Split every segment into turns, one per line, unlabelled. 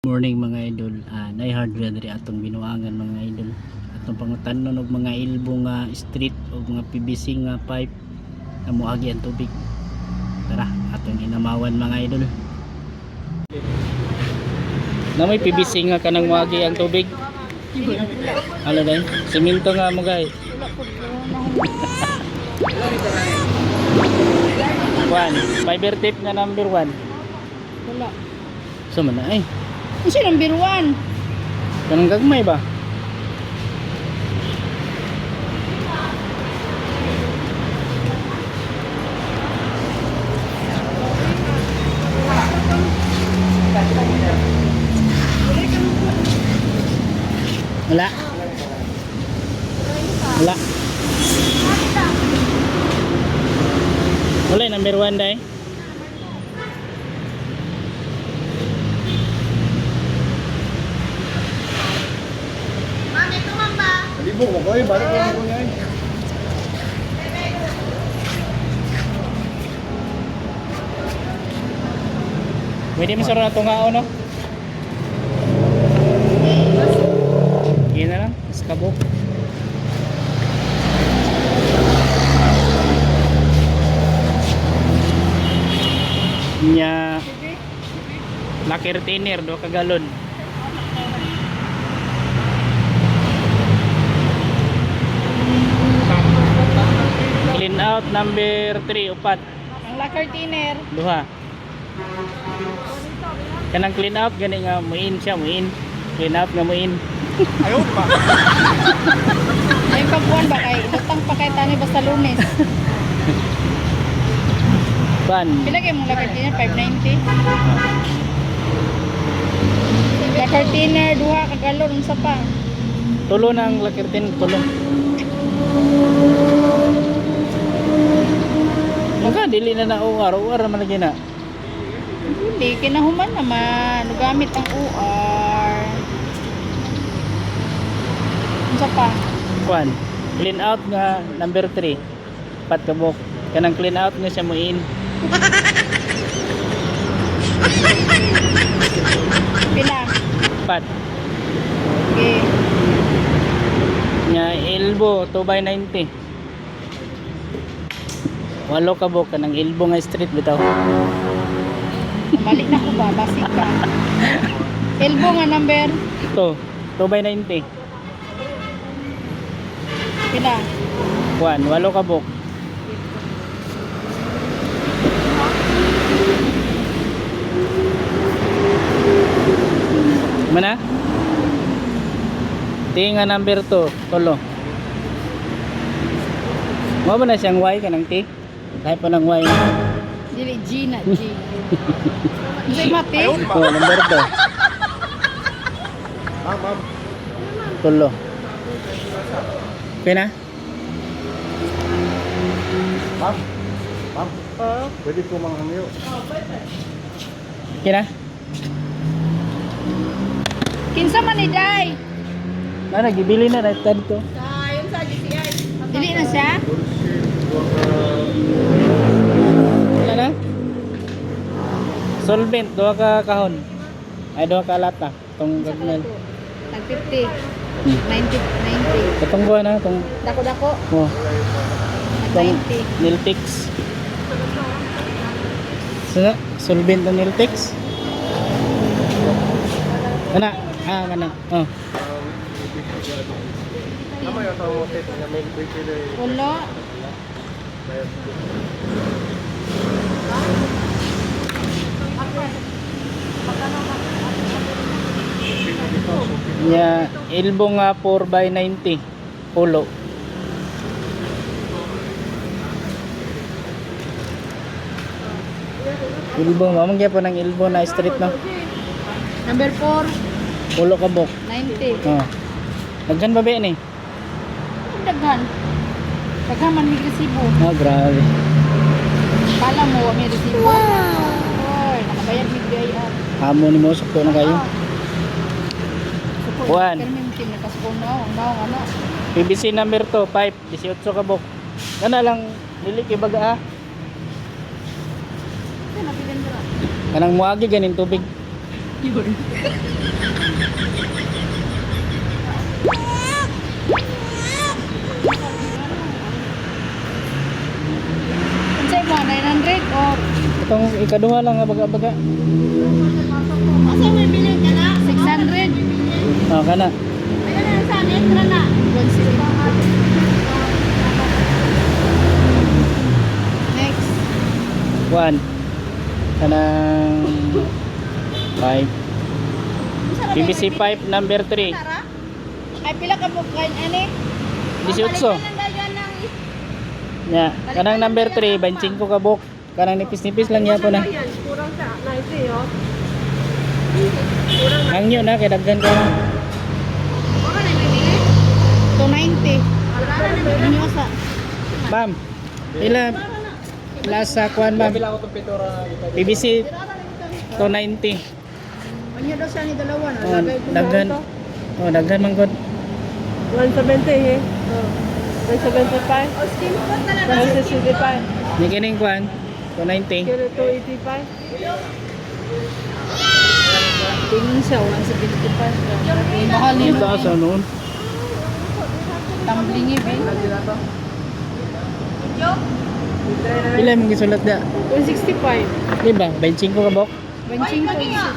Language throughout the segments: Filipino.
morning mga idol. Ah nay hardware diri atong binuangan mga idol. Atong pangutanon og mga ilbo nga street o mga PVC nga pipe. Na moagi ang tubig. Tara atong inamawan mga idol. Na may PVC nga kanang moagi ang tubig. Ano dai semento nga mo gay one. Fiber tape nga number one.
Wala.
so man na ay.
Ano siya number one?
kanang gagmay ba Wala. Wala. Wala, number one day.
Libo mo ko eh, balik mo ko yan.
Pwede mo sarang itong ngao, no? Yan na lang, mas kabok. Nya Lucky retainer, do kagalon. Clean out number 3, upat.
Ang lacquer thinner.
Duha. Kanang clean out gani nga muin siya muin. Clean out nga muin.
Ayaw pa.
Ay pagbuwan ba kay lutang pa kay tani basta lunes.
Ban.
Pila kay mong lacquer thinner 590. Lacquer thinner duha ka galon unsa pa?
Tulo ng lakirtin tulo. Maka dili na na UR, UR naman lagi na.
Hindi kinahuman naman gamit ang UR. Unsa pa?
Kuan. Clean out nga number 3. Pat kabok. Kanang clean out nga siya muin.
Pila?
Pat.
Okay.
Nya elbow 2 by 90. Walo kabok kanang elbow nga street bitaw.
Mali na ko ba? Basig ka. Elbow nga number.
Ito, 2 by 90.
Pila?
Kuan, walo kabok. Mana? Tinga number 2, tulo. Mo ba na siyang Y kanang T? Kahit pa ng Y.
Dili G na G. Unsa mati?
Pa.
Oh, number 2,
Ma'am, ma'am.
tulo. Pina?
Ma'am. Ma'am. Pwede ko mga hangyo.
Kina?
Kinsa man ni Day?
Na nagibili na na dito.
Dili na siya?
Wala na? Solvent, duha ka kahon. Ay, duha ka lata. Itong gagmel.
Tag 50. 90. 90.
Itong buwan na, itong,
Dako-dako.
oh, itong
90.
Niltix. Sana, solvent ng Niltix. Kana, ah, kana, oh.
Ano yung tawag mo na
Wala.
Nya, elbow nga 4 by 90. Pulo. Elbow, mamang po ng elbow na street no.
Number 4.
Pulo kabok.
90.
Oh. Nagkan ba ba ni?
Daghan. Daghan man may resibo.
Oh, grabe.
Kala mo may resibo. Wow. nakabayad mi gayaan.
Amo ni mo sakto na kayo. Juan.
Pero may mutim na kasko na. Ang naong ano.
PVC number 2, pipe 18 kabok. Kana lang dili kay baga ah. Kanang muagi ganin tubig.
Unsay
ikaduha lang nga baga-baga.
Asa may bilhin ka na? 600.
Oh, kana.
Ayun na sa extra na. 160. Next.
One. Kanang five. PVC pipe number 3.
Ay pila ka po kain ani?
18. Ya, kanang number 3, 25 ka buk. Kanang nipis-nipis lang yapon na.
Kurang sa 90 oh.
Hangyo na kay daghan ka.
Baka na bibili? 290. Ano sa?
Ma'am. Pila lasa kuan ma'am. PVC 290.
Ano daw siya ni dalawa na?
Oh, daghan. Oh, daghan man gud.
170 eh. 175.
Oh, pot na lang.
165.
Ni kining kuan 290.
Kilo 285.
Tingin siya, 175. Mahal ni
Ito sa noon.
Tumbling ibig.
Pila mong gisulat da?
165.
Di ba? 25 ka
ko isa.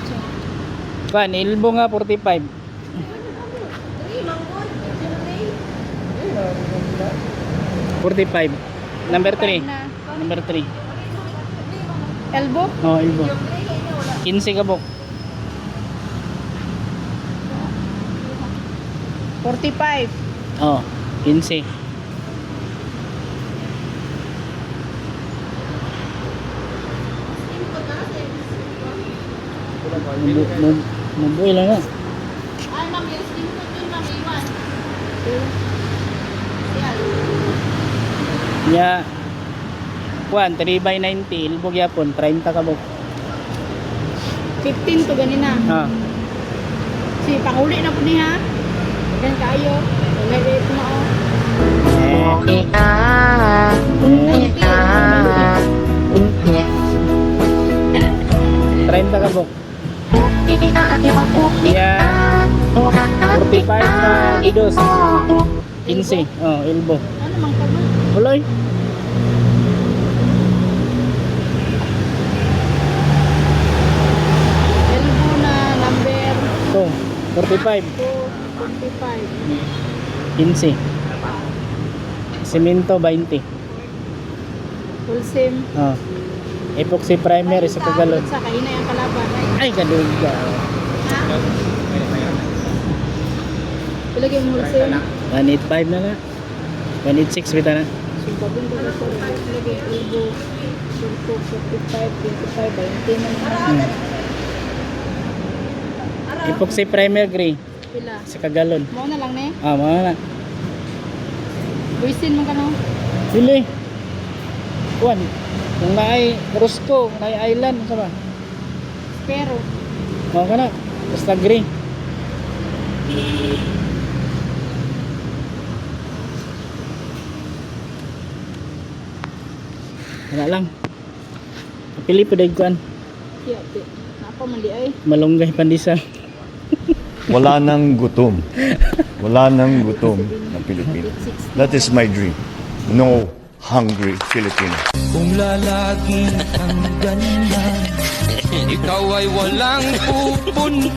Kuan ilbo nga 45. Forty-five. Number 3. Number 3.
Elbow?
Oh, ilbo. 15 ka buk.
45.
Oh, 15. Mubu, mubu, mubu lang na.
Ay, ma'am, yung steam pot yun, ma'am, iwan.
Ya. Kuan, 3 by 90. Ilbog yapon, 30 ka buk.
15 to ganina.
Ah.
Si panguli na po niya. Gan kayo. Wala dito na oh.
Treinta ka buk. Ya. 45 na idos. 15. Oh, ilbo.
Ano mang kamo?
Uloy. 45.
45.
15. Semento 20.
Pulsim.
Oh. Epoxy primer sa kagalon.
Sa kaina yung kalaban. Ay,
ganun ka.
Ilagay mo pulsim.
185 na na. 186 bita na.
Sumbabong ko na po. Ilagay elbow. 45, 25, 20 na na.
Hmm. Epoxy primer gray
Pila.
sa kagalon.
Mo na lang ne.
Ah, mga na.
Buisin mo ka no.
Dili. Kuan. Kung naay Rosco, naay Island, sa ba?
Pero,
Mga ka na. Basta gray. Wala lang. Pili po dahil kuan.
pi- napa man di ay.
Malunggay pandisa.
Wala nang gutom. Wala nang gutom na Pilipino. That is my dream. No hungry Filipino.
Kung lalaki ang ganyan Ikaw ay walang pupun